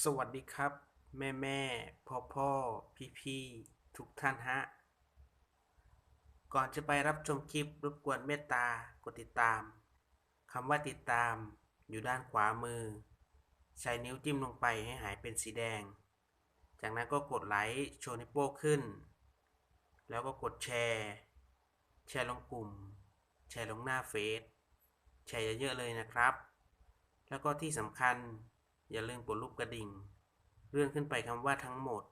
สวัสดีครับ แม่แม่พ่อพ่อพี่พี่ๆทุกท่านฮะ ก่อนจะไปรับชมคลิปรบกวนเมตตากดติดตามคำว่าติดตามอยู่ด้านขวามือ ใช้นิ้วจิ้มลงไปให้หายเป็นสีแดง จากนั้นก็กดไลค์โชว์นิ้วโป้งขึ้น แล้วก็กดแชร์ แชร์ลงกลุ่ม แชร์ลงหน้าเฟซแชร์เยอะๆเลยนะครับ แล้วก็ที่สำคัญ อย่าลืมกดรูปกระดิ่ง เลื่อนขึ้นไปคำว่าทั้งหมด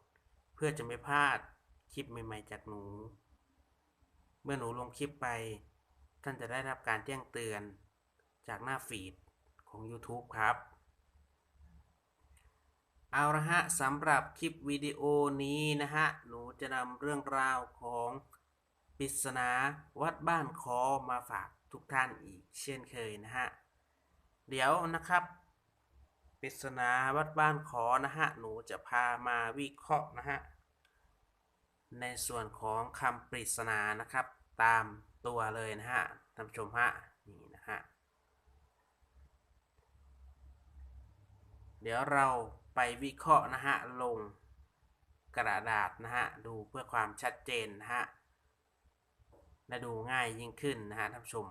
เพื่อจะไม่พลาดคลิปใหม่ ๆ จากหนู เมื่อหนูลงคลิปไป ท่านจะได้รับการแจ้งเตือน จากหน้าฟีดของ YouTube ครับ เอาละฮะสำหรับคลิปวิดีโอนี้นะฮะ หนูจะนำเรื่องราวของปริศนาวัดบ้านคอมาฝากทุกท่านอีกเช่นเคยนะฮะ เดี๋ยวนะครับ ปริศนาวัดบ้านขอนะฮะ หนูจะพามาวิเคราะห์นะฮะ ในส่วนของคำปริศนานะครับ ตามตัวเลยนะฮะท่านผู้ชมฮะ นี่นะฮะ เดี๋ยวเราไปวิเคราะห์นะฮะ ลงกระดาษนะฮะ ดูเพื่อความชัดเจนนะฮะ และดูง่ายยิ่งขึ้นนะฮะท่านผู้ชม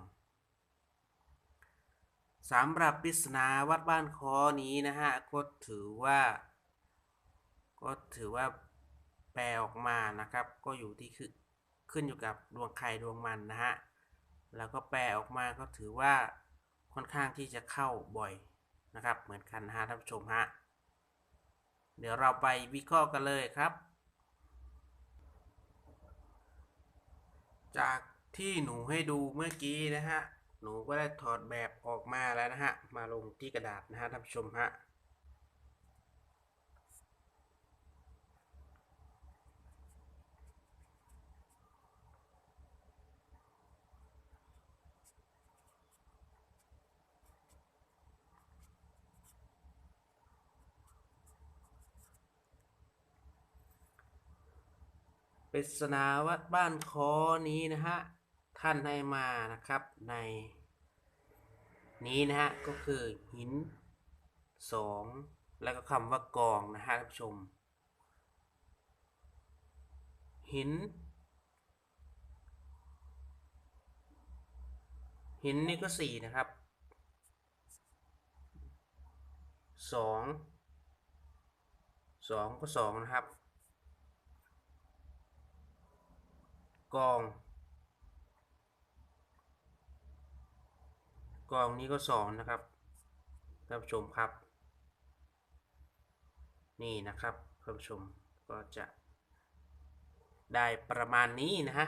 สำหรับปริศนาวัดบ้านคอนี้นะฮะก็ถือว่า ก็ถือว่าแปลออกมานะครับ ก็อยู่ที่คือขึ้นอยู่กับดวงใครดวงมันนะฮะแล้วก็แปลออกมาก็ถือว่าค่อนข้างที่จะเข้าบ่อยนะครับ เหมือนกันนะฮะท่านผู้ชมฮะเดี๋ยวเราไปวิเคราะห์กันเลยครับ จากที่หนูให้ดูเมื่อกี้นะฮะ หนูก็ได้ถอดแบบออกมาแล้วนะฮะ มาลงที่กระดาษนะฮะท่านผู้ชมฮะ ปริศนาวัดบ้านคอนี้นะฮะ ท่านให้มานะครับใน นี้นะฮะก็คือหินสองแล้วก็คำว่ากองนะฮะท่านผู้ชม หิน หินนี่ก็สี่นะครับสองสองก็สองนะครับ กอง กองนี้ก็สองนะครับท่านผู้ชมครับ นี่นะครับท่านผู้ชมก็จะได้ประมาณนี้นะฮะ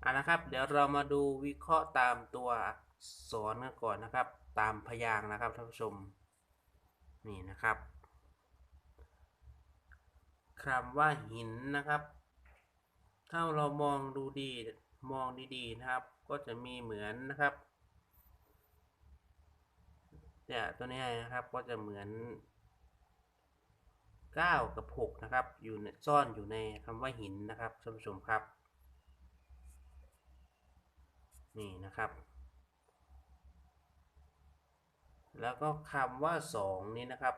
เอาละครับเดี๋ยวเรามาดูวิเคราะห์ตามตัวอักษรกันก่อนนะครับ ตามพยางค์นะครับท่านผู้ชมนี่นะครับคำว่าหินนะครับ ถ้าเรามองดูดีมองดีๆนะครับ ก็จะมีเหมือนนะครับ เนี่ยตัวนี้นะครับก็จะเหมือน 9 กับ 6 นะครับ อยู่ในซ่อนอยู่ในคำว่าหินนะครับท่านผู้ชมครับ นี่นะครับ แล้วก็คำว่า 2 นี้นะครับ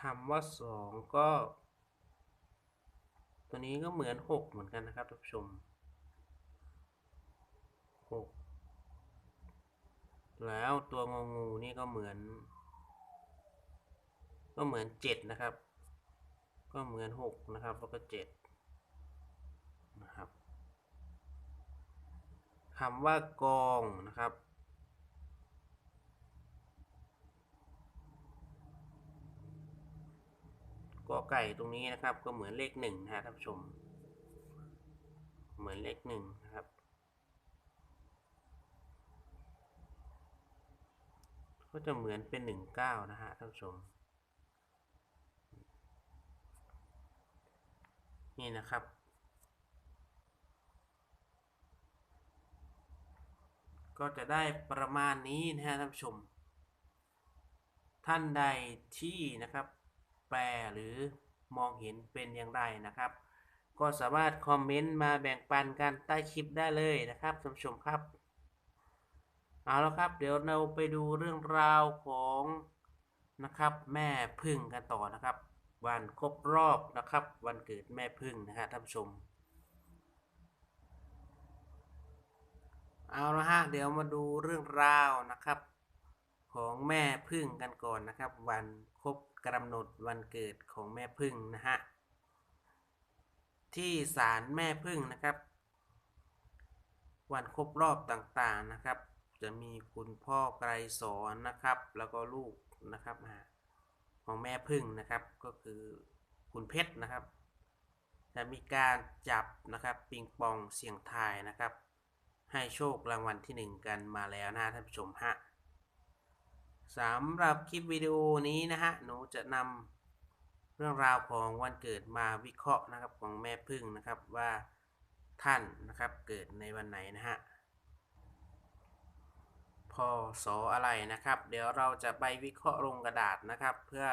คำว่า 2 ก็ ตัวนี้ก็เหมือน 6 เหมือนกันนะครับท่านผู้ชม6 แล้วตัวงองูนี่ก็เหมือน ก็เหมือน7นะครับ ก็เหมือน6นะครับ แล้วก็7นะครับคำว่ากองนะครับ กอไก่ตรงนี้นะครับ ก็เหมือนเลขหนึ่งนะฮะท่านผู้ชม เหมือนเลขหนึ่งนะครับ ก็จะเหมือนเป็นหนึ่งเก้านะฮะท่านผู้ชม นี่นะครับ ก็จะได้ประมาณนี้นะฮะท่านผู้ชม ท่านใดที่นะครับ แปลหรือมองเห็นเป็นอย่างไรนะครับ ก็สามารถคอมเมนต์มาแบ่งปันกันใต้คลิปได้เลยนะครับท่านผู้ชมครับ เอาละครับ เดี๋ยวเราไปดูเรื่องราวของนะครับ แม่พึ่งกันต่อนะครับ วันครบรอบนะครับ วันเกิดแม่พึ่งนะฮะท่านผู้ชมเอาละฮะเดี๋ยวมาดูเรื่องราวนะครับ ของแม่พึ่งกันก่อนนะครับ วันครบกำหนดวันเกิดของแม่พึ่งนะฮะที่ศาลแม่พึ่งนะครับ วันครบรอบต่างๆนะครับ จะมีคุณพ่อไกรสอนนะครับ แล้วก็ลูกนะครับอ่าของแม่พึ่งนะครับ ก็คือคุณเพชรนะครับ จะมีการจับนะครับปิงปองเสียงทายนะครับ ให้โชครางวัลที่หนึ่งกันมาแล้วนะท่านผู้ชมฮะสำหรับคลิปวิดีโอนี้นะฮะหนูจะนำเรื่องราวของวันเกิดมาวิเคราะห์นะครับของแม่พึ่งนะครับว่าท่านนะครับเกิดในวันไหนนะฮะ พศอะไรนะครับ เดี๋ยวเราจะไปวิเคราะห์ลงกระดาษนะครับ เพื่อ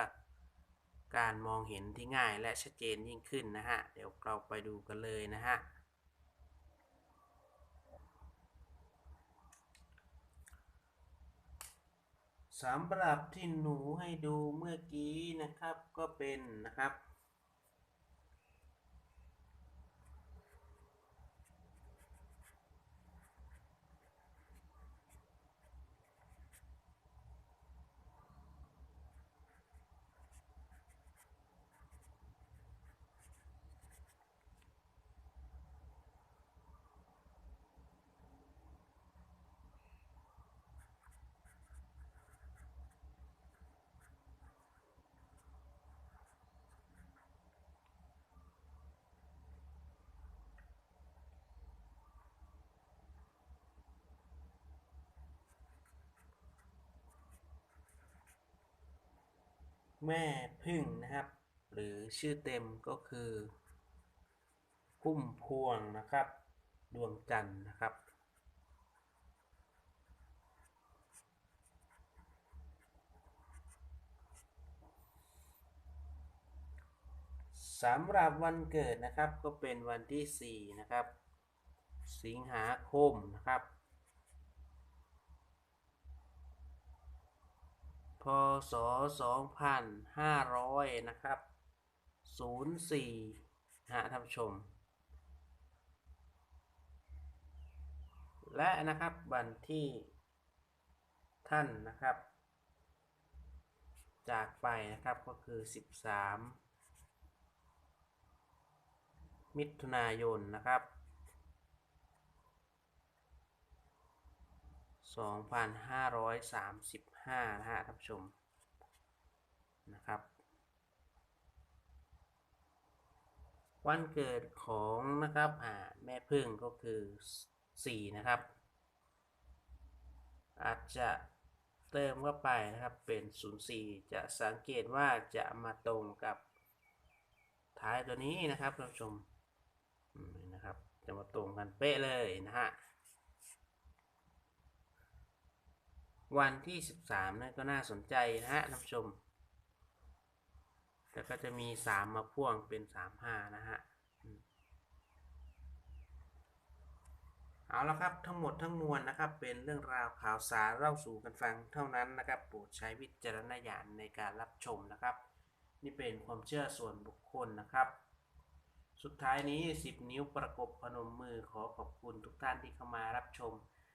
การมองเห็นที่ง่ายและชัดเจนยิ่งขึ้นนะฮะ เดี๋ยวเราไปดูกันเลยนะฮะสำหรับที่หนูให้ดูเมื่อกี้นะครับก็เป็นนะครับ แม่พึ่งนะครับ หรือชื่อเต็มก็คือพุ่มพวงนะครับ ดวงจันทร์นะครับ สำหรับวันเกิดนะครับก็เป็นวันที่ 4 นะครับ สิงหาคมนะครับ พศ 2500 นะครับ 04 ฮะท่านผู้ชม และนะครับวันที่ท่านนะครับ จากไปนะครับก็คือ 13 มิถุนายนนะครับ 2535 นะฮะท่านผู้ชมนะครับ วันเกิดของนะครับอ่าแม่พึ่งก็คือ 4 นะครับ อาจจะเติมเข้าไปนะครับเป็น 04 จะสังเกตว่าจะมาตรงกับท้ายตัวนี้นะครับท่านผู้ชมอืมนะครับ จะมาตรงกันเป๊ะเลยนะฮะ วันที่ 13นั่นก็น่าสนใจนะฮะท่านผู้ชมแต่ก็จะมี 3 มาพ่วงเป็น 35 นะฮะเอาละครับทั้งหมดทั้งมวลนะครับ เป็นเรื่องราวข่าวสารเล่าสู่กันฟังเท่านั้นนะครับโปรดใช้วิจารณญาณในการรับชมนะครับ นี่เป็นความเชื่อส่วนบุคคลนะครับ สุดท้ายนี้ 10 นิ้วประกบพนมมือขอขอบคุณทุกท่านที่เข้ามารับชม